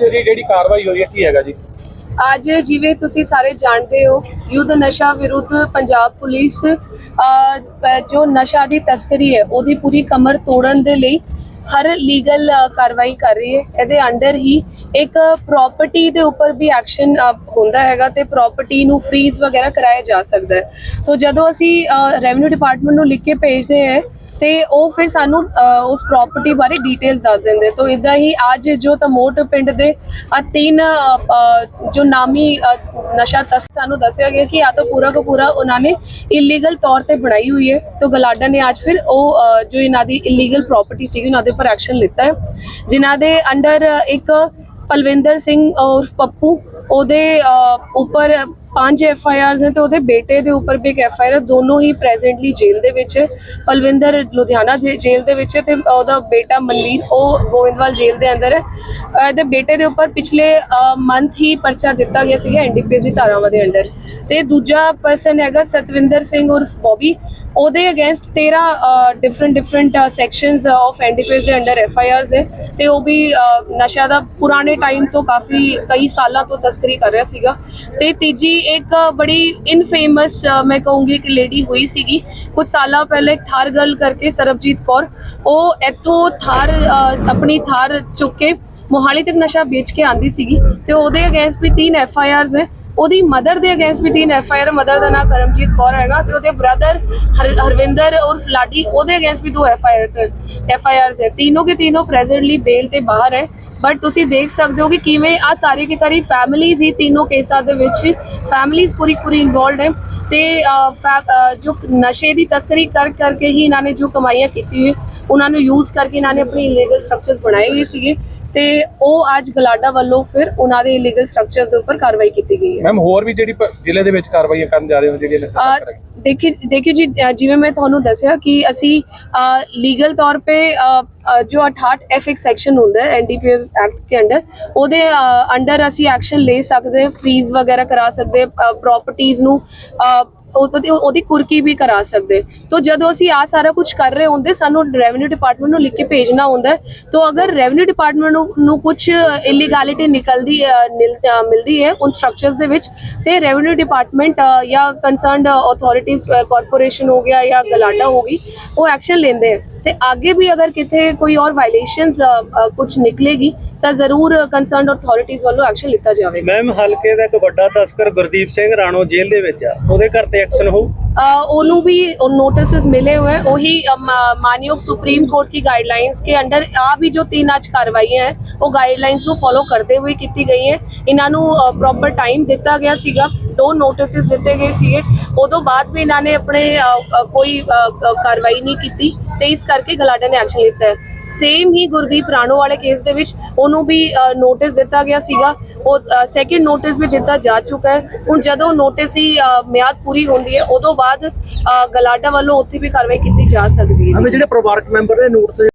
ਜਿਹੜੀ ਕਾਰਵਾਈ ਹੋਈ ਹੈ ਕੀ ਹੈਗਾ ਜੀ? ਅੱਜ ਜਿਵੇਂ ਤੁਸੀਂ ਸਾਰੇ ਜਾਣਦੇ ਹੋ ਯੁੱਧ ਨਸ਼ਾ ਵਿਰੁੱਧ ਪੰਜਾਬ ਪੁਲਿਸ ਜੋ ਨਸ਼ਾ ਦੀ ਤਸਕਰੀ ਹੈ ਉਹਦੀ ਪੂਰੀ ਕਮਰ ਤੋੜਨ ਦੇ ਲਈ ਹਰ ਲੀਗਲ ਕਾਰਵਾਈ ਕਰ ਰਹੀ ਹੈ। ਇਹਦੇ ਅੰਡਰ ਹੀ ਇੱਕ ਪ੍ਰਾਪਰਟੀ ਦੇ ਉੱਪਰ ਵੀ ਐਕਸ਼ਨ ਹੁੰਦਾ ਹੈਗਾ ਤੇ ਪ੍ਰਾਪਰਟੀ ਨੂੰ ਫ੍ਰੀਜ਼ ਵਗੈਰਾ ਕਰਾਇਆ ਜਾ ਸਕਦਾ ਹੈ। ਤੋਂ ਜਦੋਂ ਅਸੀਂ ਰੈਵਨਿਊ ਡਿਪਾਰਟਮੈਂਟ ਨੂੰ ਲਿਖ ਕੇ ਭੇਜਦੇ ਹਾਂ ਤੇ ਉਹ ਫਿਰ ਸਾਨੂੰ ਉਸ ਪ੍ਰਾਪਰਟੀ ਬਾਰੇ ਡਿਟੇਲਸ ਦੱਸ ਦਿੰਦੇ। ਤੋਂ ਇਦਾਂ ਹੀ ਅੱਜ ਜੋ ਤਮੋਟ ਪਿੰਡ ਦੇ ਤਿੰਨ ਜੋ ਨਾਮੀ ਨਸ਼ਾ ਤਸ ਸਾਨੂੰ ਦੱਸਿਆ ਗਿਆ ਕਿ ਆ ਤਾਂ ਪੂਰਾ ਕੋ ਪੂਰਾ ਉਹਨਾਂ ਨੇ ਇਲੀਗਲ ਤੌਰ ਤੇ ਬਣਾਈ ਹੋਈ ਹੈ। ਤੋਂ ਗਲਾਡਾ ਨੇ ਅੱਜ ਫਿਰ ਉਹ ਜੋ ਇਹਨਾਂ ਦੀ ਇਲੀਗਲ ਪ੍ਰਾਪਰਟੀ ਸੀ ਉਹਨਾਂ ਦੇ ਉੱਪਰ ਐਕਸ਼ਨ ਲਿੱਤਾ ਹੈ। ਜਿਨ੍ਹਾਂ ਦੇ ਅੰਡਰ ਇੱਕ ਪਲਵਿੰਦਰ ਸਿੰਘ ਔਰ ਪੱਪੂ ਉਹਦੇ ਉੱਪਰ ਪੰਜ ਐਫ ਆਈ ਆਰਸ ਨੇ ਤੇ ਉਹਦੇ ਬੇਟੇ ਦੇ ਉੱਪਰ ਵੀ ਇੱਕ ਐਫ ਆਈ ਆਰ ਦੋਨੋਂ ਹੀ ਪ੍ਰੈਜ਼ੈਂਟਲੀ ਜੇਲ੍ਹ ਦੇ ਵਿੱਚ ਹੈ। ਪਲਵਿੰਦਰ ਲੁਧਿਆਣਾ ਦੇ ਜੇਲ੍ਹ ਦੇ ਵਿੱਚ ਹੈ ਤੇ ਉਹਦਾ ਬੇਟਾ ਮਨਵੀਰ, ਉਹ ਗੋਇੰਦਵਾਲ ਜੇਲ੍ਹ ਦੇ ਅੰਦਰ ਹੈ। ਇਹਦੇ ਬੇਟੇ ਦੇ ਉੱਪਰ ਪਿਛਲੇ ਮੰਥ ਹੀ ਪਰਚਾ ਦਿੱਤਾ ਗਿਆ ਸੀਗਾ ਐਨਡੀਪੀਐਸ ਦੀ ਧਾਰਾਵਾਂ ਦੇ ਅੰਡਰ। ਤੇ ਦੂਜਾ ਪਰਸਨ ਹੈਗਾ ਸਤਵਿੰਦਰ ਸਿੰਘ ਉਰਫ ਬੋਬੀ ਉਹਦੇ against 13 different different sections of NDPS ਦੇ ਅੰਡਰ ਐਫ ਆਈ ਆਰਸ ਹੈ। ਤੇ ਉਹ ਵੀ ਨਸ਼ਾ ਦਾ ਪੁਰਾਣੇ ਟਾਈਮ ਤੋਂ ਕਾਫੀ, ਕਈ ਸਾਲਾਂ ਤੋਂ ਤਸਕਰੀ ਕਰ ਰਿਹਾ ਸੀਗਾ। ਤੇ ਤੀਜੀ ਇੱਕ ਬੜੀ ਇਨਫੇਮਸ ਮੈਂ ਕਹੂੰਗੀ ਇੱਕ ਲੇਡੀ ਹੋਈ ਸੀਗੀ। ਕੁਝ ਸਾਲਾਂ ਪਹਿਲੇ ਥਾਰ ਗਰਲ ਕਰਕੇ ਸਰਬਜੀਤ ਕੌਰ, ਉਹ ਇੱਥੋਂ ਥਾਰ ਆਪਣੀ ਥਾਰ ਚੁੱਕ ਕੇ ਮੋਹਾਲੀ ਤੱਕ ਨਸ਼ਾ ਵੇਚ ਕੇ ਆਂਦੀ ਸੀਗੀ। ਤੇ ਉਹਦੇ ਅਗੇਂਸਟ ਵੀ ਤਿੰਨ ਐਫ ਆਈ ਆਰਸ ਹੈ। ਉਹਦੀ ਮਦਰ ਦੇ ਅਗੇਂਸਟ ਵੀ ਤਿੰਨ ਐਫ ਆਈ ਆਰ ਮਦਰ ਦਾ ਨਾਮ ਕਰਮਜੀਤ ਕੌਰ ਹੈਗਾ ਤੇ ਉਹਦੇ ਬ੍ਰਦਰ ਹਰਵਿੰਦਰ ਔਰ ਲਾਡੀ, ਉਹਦੇ ਅਗੇਂਸਟ ਵੀ ਦੋ F I R F I Rs ਹੈ। ਤਿੰਨੋਂ ਕੇ ਤਿੰਨੋਂ ਪ੍ਰੈਜ਼ੈਂਟਲੀ ਬੇਲ ਤੇ ਬਾਹਰ ਹੈ। ਬਟ ਤੁਸੀਂ ਦੇਖ ਸਕਦੇ ਹੋ ਕਿ ਕਿਵੇਂ ਆ ਸਾਰੀ ਕੀ ਸਾਰੀ ਫੈਮਿਲੀਜ਼ ਹੀ ਤਿੰਨੋਂ ਕੇਸਾਂ ਦੇ ਵਿੱਚ ਫੈਮਿਲੀਜ਼ ਪੂਰੀ ਪੂਰੀ ਇਨਵੋਲਡ ਹੈ। ਤੇ ਫੈ- ਜੋ ਨਸ਼ੇ ਦੀ ਤਸਕਰੀ ਕਰ, ਕਰਕੇ ਹੀ ਇਹਨਾਂ ਨੇ ਜੋ ਕਮਾਈਆਂ ਕੀਤੀ ਹੋਈ ਉਹਨਾਂ ਨੂੰ ਯੂਜ਼ ਕਰਕੇ ਇਹਨਾਂ ਨੇ ਆਪਣੀ ਇਲੀਗਲ ਸਟਰਕਚਰਸ ਬਣਾਏ ਹੋਏ ਸੀਗੇ। ਤੇ ਉਹ ਅੱਜ ਗਲਾਡਾ ਵੱਲੋਂ ਫਿਰ ਉਹਨਾਂ ਦੇ ਇਲੀਗਲ ਸਟਰਕਚਰਸ ਦੇ ਉੱਪਰ ਕਾਰਵਾਈ ਕੀਤੀ ਗਈ ਹੈ ਮੈਮ ਹੋਰ ਵੀ ਜਿਹੜੀ ਪ- ਜ਼ਿਲ੍ਹੇ ਦੇ ਵਿੱਚ ਕਾਰਵਾਈਆਂ ਕਰਨ ਜਾ ਰਹੇ ਹੋ ਜਿਹੜੀਆਂ ਨਸ਼ਾ ਅਹ ਤਸਕਰ ਹੈਗੇ। ਦੇਖੀ ਦੇਖਿਓ ਜੀ ਅਹ ਜਿਵੇਂ ਮੈਂ ਤੁਹਾਨੂੰ ਦੱਸਿਆ ਕਿ ਅਸੀਂ ਲੀਗਲ ਤੌਰ ਅਹ, ਅਹ, ਜੋ 68 ਐਫ ਇੱਕ ਸੈਕਸ਼ਨ ਹੁੰਦਾ ਹੈ ਐਨਡੀਪੀਐਸ ਐਕਟ ਕੇ ਅੰਡਰ ਉਹਦੇ ਅੰਡਰ ਅਸੀਂ ਐਕਸ਼ਨ ਲੈ ਸਕਦੇ ਫ੍ਰੀਜ਼ ਵਗੈਰਾ ਕਰਾ ਸਕਦੇ ਪ੍ਰਾਪਰਟੀਆਂ ਨੂੰ ਅਹ, ਉਹਦੀ ਉਹਦੀ ਕੁਰਕੀ ਵੀ ਕਰਾ ਸਕਦੇ। ਤੋਂ ਜਦੋਂ ਅਸੀਂ ਆ ਸਾਰਾ ਕੁਝ ਕਰ ਰਹੇ ਹੁੰਦੇ ਸਾਨੂੰ ਰੈਵਨਿਊ ਡਿਪਾਰਟਮੈਂਟ ਨੂੰ ਲਿਖ ਕੇ ਭੇਜਣਾ ਹੁੰਦਾ ਹੈ। ਤੋਂ ਅਗਰ ਰੈਵਨਿਊ ਡਿਪਾਰਟਮੈਂਟ ਨੂੰ ਨੂੰ ਕੁਝ ਇਲੀਗੈਲਿਟੀ ਨਿਕਲਦੀ ਅਹ, ਮਿਲਦੀ ਹੈ ਉਨ ਸਟਰਕਚਰਸ ਦੇ ਵਿੱਚ ਤੇ ਰੈਵਨਿਊ ਡਿਪਾਰਟਮੈਂਟ ਜਾਂ ਕੰਸਰਨਡ ਅਥਾਰਟੀਆਂ ਕਾਰਪੋਰੇਸ਼ਨ ਹੋ ਗਿਆ ਜਾਂ ਗਲਾਡਾ ਹੋ ਗਈ ਉਹ ਐਕਸ਼ਨ ਲੈਂਦੇ ਹੈ। ਤੇ ਅੱਗੇ ਵੀ ਅਗਰ ਕਿਤੇ ਕੋਈ ਔਰ ਵਾਇਲੇਸ਼ਨਸ ਕੁਝ ਨਿਕਲੇਗੀ ਤਾਂ ਜ਼ਰੂਰ ਕੰਸਰਨਡ ਅਥਾਰਟੀਜ਼ ਵੱਲੋਂ ਐਕਸ਼ਨ ਲਿੱਤਾ ਜਾਵੇਗਾ। ਮੈਮ ਹਲਕੇ ਦਾ ਇੱਕ ਵੱਡਾ ਤਸਕਰ ਗੁਰਦੀਪ ਸਿੰਘ ਰਾਣੋ ਜੇਲ੍ਹ ਦੇ ਵਿੱਚ ਆ। ਉਹਦੇ ਘਰ ਤੇ ਐਕਸ਼ਨ ਹੋ ਉਹਨੂੰ ਵੀ ਨੋਟਿਸਸ मिले हुए हैं वही मानयोग सुप्रीम कोर्ट की गाइडलाइंस के अंडर आ भी जो तीन आज कार्रवाइयां हैं वो गाइडलाइंस ਨੂੰ ਫੋਲੋ ਕਰਦੇ ਹੋਏ ਕੀਤੀ ਗਈ ਹੈ। ਇਹਨਾਂ ਨੂੰ ਪ੍ਰੋਪਰ ਟਾਈਮ ਦਿੱਤਾ ਗਿਆ ਸੀਗਾ। ਦੋ ਨੋਟਿਸਸ ਦਿੱਤੇ ਗਏ ਸੀਗੇ। ਉਦੋਂ ਬਾਅਦ ਵੀ ਇਹਨਾਂ ਨੇ ਆਪਣੇ ਕੋਈ ਕਾਰਵਾਈ ਨਹੀਂ ਕੀਤੀ ਤੇ ਇਸ ਕਰਕੇ ਗਲਾਡਾ ਨੇ ਐਕਸ਼ਨ ਲਿੱਤਾ ਹੈ। ਸੇਮ ਹੀ ਗੁਰਦੀਪ ਰਾਣੋ ਵਾਲੇ ਕੇਸ ਦੇ ਵਿੱਚ ਉਹਨੂੰ ਵੀ ਨੋਟਿਸ ਦਿੱਤਾ ਗਿਆ ਸੀਗਾ। ਉਹ ਸੈਕਿੰਡ ਨੋਟਿਸ ਵੀ ਦਿੱਤਾ ਜਾ ਚੁੱਕਾ ਹੈ। ਹੁਣ ਜਦੋਂ ਨੋਟਿਸ ਦੀ ਮਿਆਦ ਪੂਰੀ ਹੁੰਦੀ ਹੈ, ਉਦੋਂ ਬਾਅਦ ਗਲਾਡਾ ਵੱਲੋਂ ਉੱਥੇ ਵੀ ਕਾਰਵਾਈ ਕੀਤੀ ਜਾ ਸਕਦੀ ਹੈ। ਜਿਹੜੇ ਪਰਿਵਾਰਕ ਮੈਂਬਰ ਦੇ ਨੋਟਿਸ